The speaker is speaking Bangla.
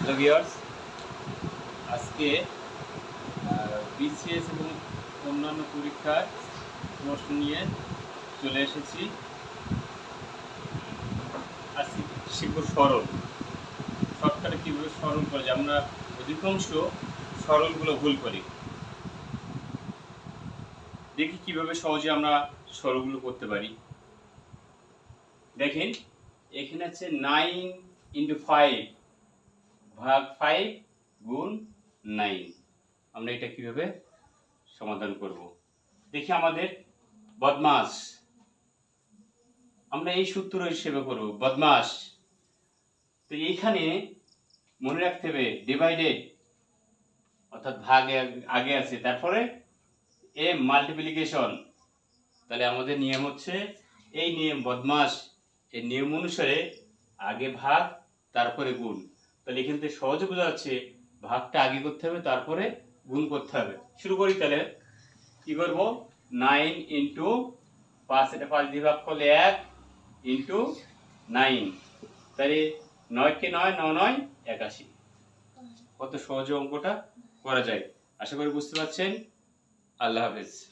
হ্যালো ভিউয়ার্স, আজকে বিসিএস এবং অন্যান্য পরীক্ষার প্রশ্ন নিয়ে চলে এসেছি। আজকে শিখব সরল। শর্টকাটে কীভাবে সরল করা যায়? আমরা অধিকাংশ সরলগুলো ভুল করি। দেখি কীভাবে সহজে আমরা সরলগুলো করতে পারি। দেখেন, এখানে আছে নাইন ইন্টু ফাইভ। ভাগ ফাইভ গুণ নাইন আমরা এটা কীভাবে সমাধান করব? দেখি আমাদের বদমাস আমরা এই সূত্র হিসেবে করব বদমাস তো এইখানে মনে রাখতে হবে ডিভাইডেড অর্থাৎ ভাগে আগে আছে, তারপরে এ মাল্টিপ্লিকেশন তাহলে আমাদের নিয়ম হচ্ছে, এই নিয়ম বদমাস এই নিয়ম অনুসারে আগে ভাগ, তারপরে গুণ। তাহলে এখান থেকে সহজে বোঝা যাচ্ছে ভাগটা আগে করতে হবে, তারপরে গুণ করতে হবে। শুরু করি তাহলে। কি করব? নাইন ইন্টু পাঁচ, এটা পাঁচ দিয়ে ভাগ করলে এক ইন্টু নাইন। তাহলে নয়কে নয় ন নয়, একাশি। কত সহজে অঙ্কটা করা যায়। আশা করি বুঝতে পারছেন। আল্লাহ হাফেজ।